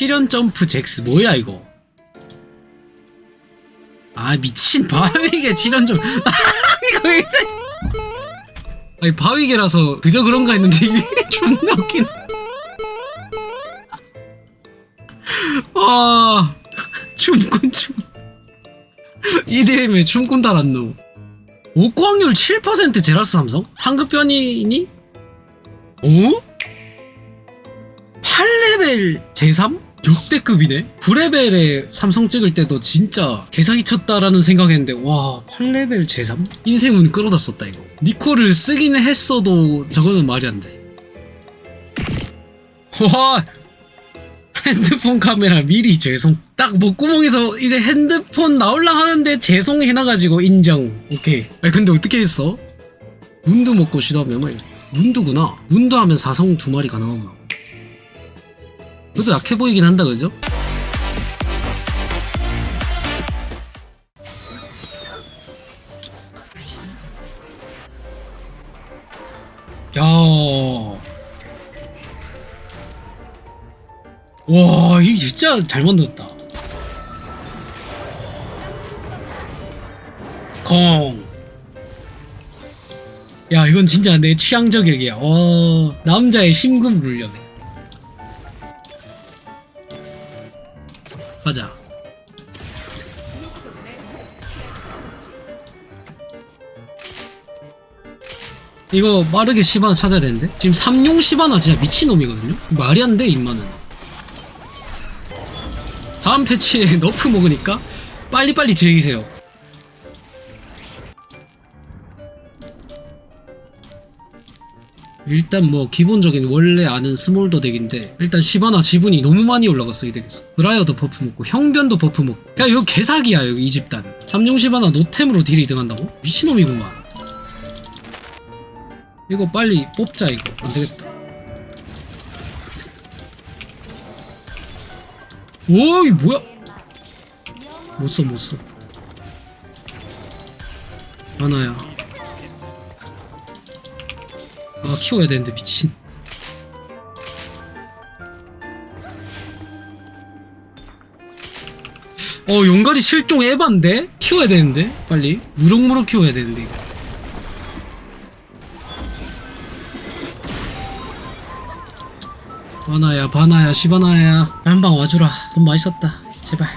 실현 점프 잭스 뭐야 이거 아 미친 바위개 실현 점 이거 왜 이래 아니 바위개라서 그저 그런가 했는데 이게 존나 웃긴 와 춤꾼 춤 EDM에 춤꾼 달았노 옥광률 7% 제라스 삼성? 상급 편이니? 오? 8레벨 제3? 역대급이네? 9레벨에 삼성 찍을 때도 진짜 개사기 쳤다라는 생각했는데 와 8레벨 제3? 인생운 끌어다 썼다 이거. 니코를 쓰긴 했어도 저거는 말이 안돼. 와! 핸드폰 카메라 미리 죄송. 딱 목구멍에서 이제 핸드폰 나올라 하는데 죄송 해놔가지고 인정. 오케이. 아니 근데 어떻게 했어? 문두 먹고 시도하면 말. 문두구나. 문두 하면 사성 두 마리 가능하구나 그래도 약해 보이긴 한다 그죠? 야 와, 이게 진짜 잘 만들었다. 콩. 야, 이건 진짜 내 취향 저격이야. 와, 남자의 심금 울려. 가자. 이거 빠르게 시바나 찾아야 되는데? 지금 삼용 시바나 진짜 미친놈이거든요? 말이 안 돼, 임마는. 다음 패치에 너프 먹으니까 빨리빨리 즐기세요. 일단 뭐 기본적인 원래 아는 스몰더 덱인데 일단 시바나 지분이 너무 많이 올라갔어 이 덱에서. 브라이어도 버프 먹고 형변도 버프 먹고. 야 이거 개사기야 여기 이 집단. 삼룡 시바나 노템으로 딜이 등한다고? 미친놈이구만. 이거 빨리 뽑자 이거. 안되겠다. 오이 뭐야? 못써 못써. 하나야 아 키워야 되는데 미친. 어 용가리 실종 에반데? 키워야 되는데? 빨리. 무럭무럭 키워야 되는데 이거. 바나야 바나야 시바나야. 한방 와주라. 돈 많이 썼다. 제발.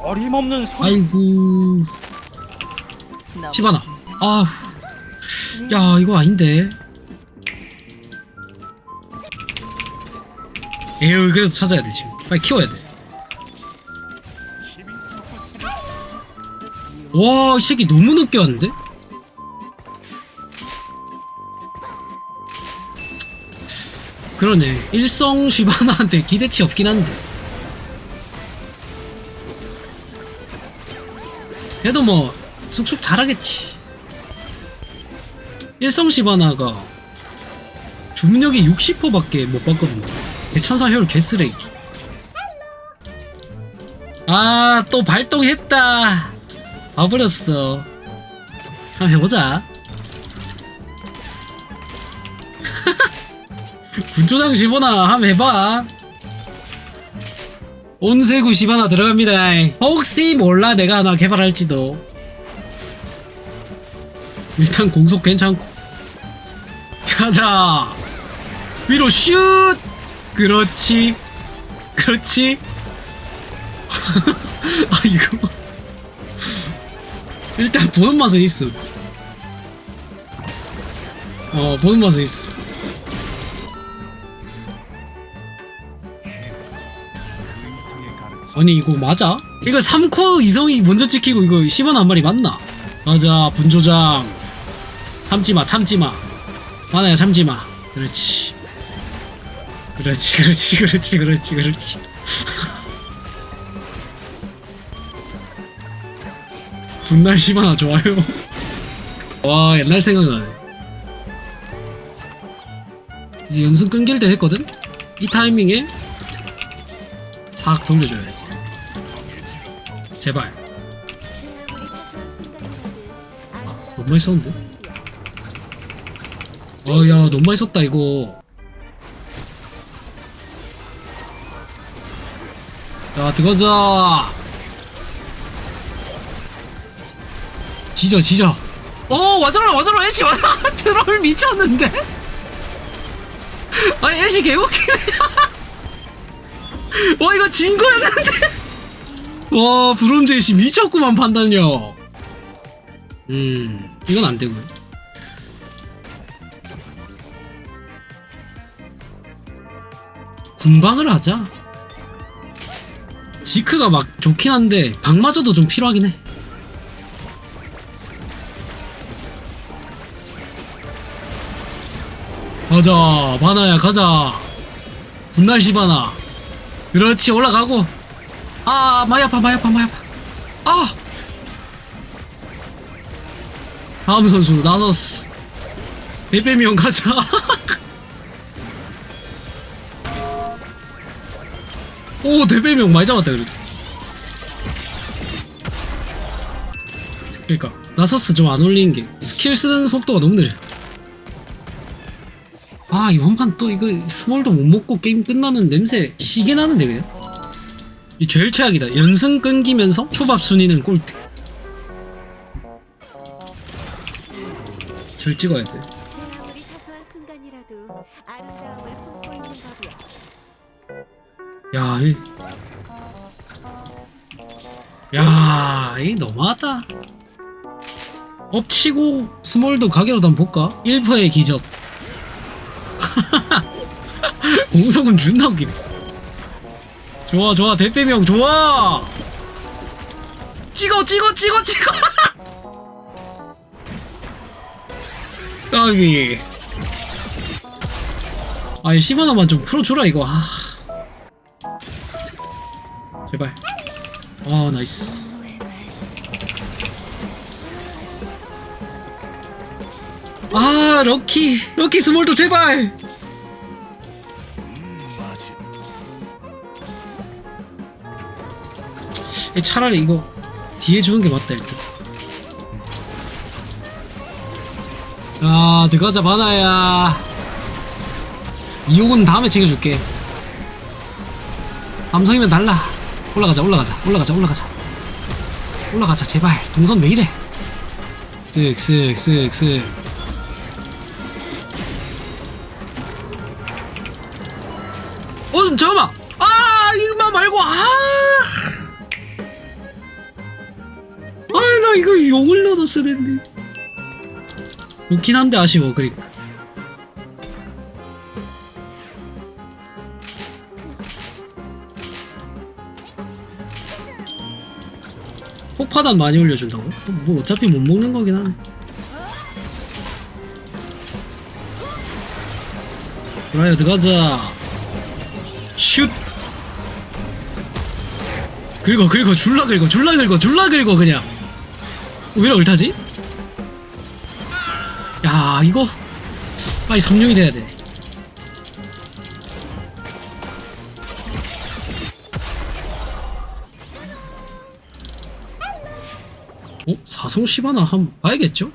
어림없는 소리 아이고. 시바나. 아우 야 이거 아닌데. 에휴 그래도 찾아야 돼 지금. 빨리 키워야 돼와이 새끼 너무 늦게 왔는데? 그러네. 일성 시바나한테 기대치 없긴 한데. 그래도 뭐 쑥쑥 잘하겠지 일성 시바나가 주문력이 60%밖에 못 받거든요. 천사 효율 개쓰레기. 아 또 발동했다. 봐버렸어. 한번 해보자. 군조장 시보나 한번 해봐. 온세구 시바나 들어갑니다. 혹시 몰라 내가 하나 개발할지도. 일단 공속 괜찮고 가자. 위로 슛! 그렇지. 그렇지. 아 이거 일단 보는 맛은 있어. 어 보는 맛은 있어. 아니 이거 맞아? 이거 3코 이성이 먼저 찍히고 이거 10원 한 마리 맞나? 맞아 분조장. 참지마 참지마 만화야 참지마. 그렇지. 그렇지 그렇지 그렇지 그렇지 그렇지. 분날 시바나 좋아요? 와 옛날 생각나네 이제 연승 끊길 때 했거든? 이 타이밍에 싹 돌려줘야지. 제발. 너무 많이 썼는데? 어야 너무 썼다 이거. 자 들어가자. 지져 지져. 오 와드롤 와드롤 애쉬 와드롤 미쳤는데? 아니 애쉬 개웃기네. 와 이거 진 거였는데? 와 브론즈 애쉬 미쳤구만 판단력. 음 이건 안 되고요 군방을 하자. 지크가 막 좋긴 한데 방마저도 좀 필요하긴 해. 가자 바나야 가자. 분날씨 바나. 그렇지 올라가고. 아 아파 많이 아파 아 다음 선수 나서스. 대빼미형 가자 오 대빼미형 많이 잡았다 그래도. 그니까 나서스 좀안 어울리는 게 스킬 쓰는 속도가 너무 느려. 아 이번 판 또 이거 스몰도 못 먹고 게임 끝나는 냄새 시게 나는데 그냥? 이 제일 최악이다. 연승 끊기면서 초밥 순위는 꼴등. 절 찍어야 돼 야. 야, 이. 야, 이 너무하다. 엎치고 스몰도 가게로도 한번 볼까? 1퍼의 기적. 공성은 존나 웃기네. 좋아, 좋아, 대빼미 형, 좋아! 찍어, 찍어, 찍어, 찍어! 아이, 시바나만 좀 풀어줘라, 이거. 아. 제발. 아 나이스. 아 럭키 럭키 스몰도 제발. 에, 차라리 이거 뒤에 주는 게 맞다 일단. 아 들어가자 바나야. 이옥은 다음에 챙겨줄게. 삼성이면 달라. 올라가자, 올라가자, 올라가자, 올라가자. 올라가자, 제발. 동선 왜 이래? 쓱, 쓱, 쓱, 쓱. 어, 잠깐만! 아, 이거만 말고, 아! 아, 나 이거 용을 넣었어야 됐는데. 좋긴 한데 아쉬워, 그러니까. 폭파단 많이 올려준다고? 뭐 어차피 못 먹는 거긴 하네. 브라이어 들어가자. 슛. 긁어 긁어 줄라 긁어 줄라 긁어 줄라 긁어 그냥. 왜 얼타지? 야 이거 빨리 3룡이 돼야 돼. 어? 사성 시바나 한번 봐야겠죠?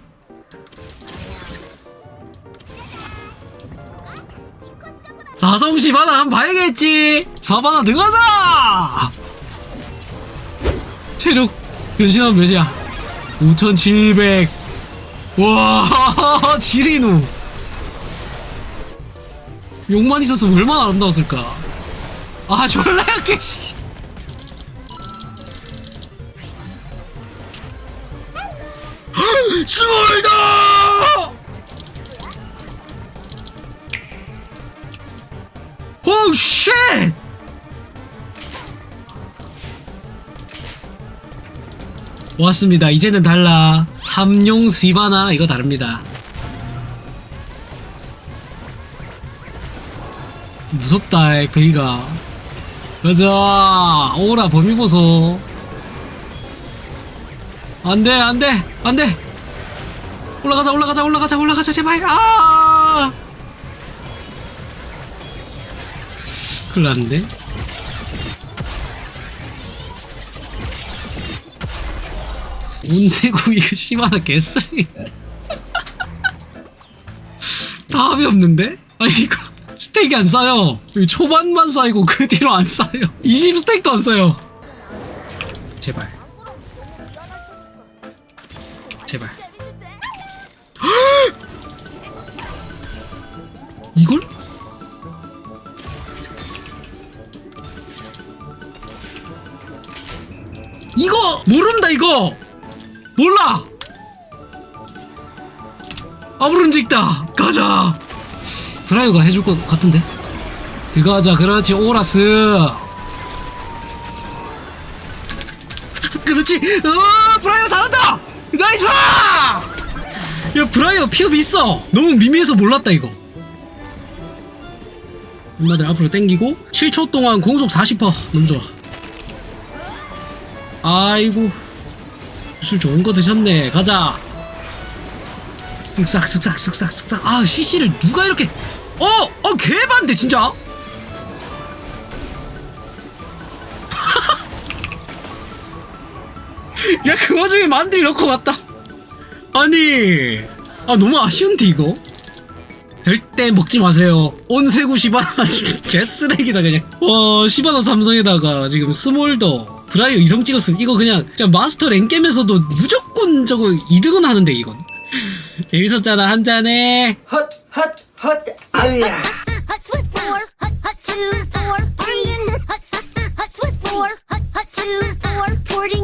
사성 시바나 한번 봐야겠지! 사바나 들어가자! 체력 변신하면 몇이야? 5700 와 지리누 욕만 있었으면 얼마나 아름다웠을까 아 졸라 약해 씨 스몰더! 오 쉣! 왔습니다. 이제는 달라. 삼용 스바나 이거 다릅니다. 무섭다, 베이가. 가자. 오라 범위 보소. 안 돼, 안 돼, 안 돼. 올라가자, 올라가자, 올라가자, 올라가자, 제발. 아! 큰일 났는데? 운세구 이거 심하나 개쓰레기. 답이 없는데? 아니, 이거. 스택이 안 쌓여 여기 초반만 쌓이고 그 뒤로 안 쌓여 20 스택도 안 쌓여 제발 제발 이걸? 이거! 모른다 이거! 몰라! 아브론직다. 가자. 브라이어가 해줄 것 같은데? 들어가자. 그렇지 오라스. 그렇지. 어 브라이어 잘한다! 나이스! 야 브라이어 피업이 있어. 너무 미미해서 몰랐다 이거 엄마들 앞으로 당기고 7초 동안 공속 40% 너무 아이고 술 좋은 거 드셨네. 가자. 쓱싹 쓱싹 쓱싹 쓱싹. 아 CC를 누가 이렇게 어! 어 개반데 진짜? 야 그 와중에 만들 넣고 갔다. 아니 아 너무 아쉬운데 이거 절대 먹지 마세요 온세구 시바나 개쓰레기다 그냥 와 시바나 삼성에다가 지금 스몰더 브라이어 이성 찍었으면 이거 그냥 진짜 마스터 랭겜에서도 무조건 저거 2등은 하는데 이건 재밌었잖아 한 잔에 헛, 헛, 헛, 아우야. hut sweat four, hut hut two, four, three, and hut hut hut sweat four, hut hut two, four, forty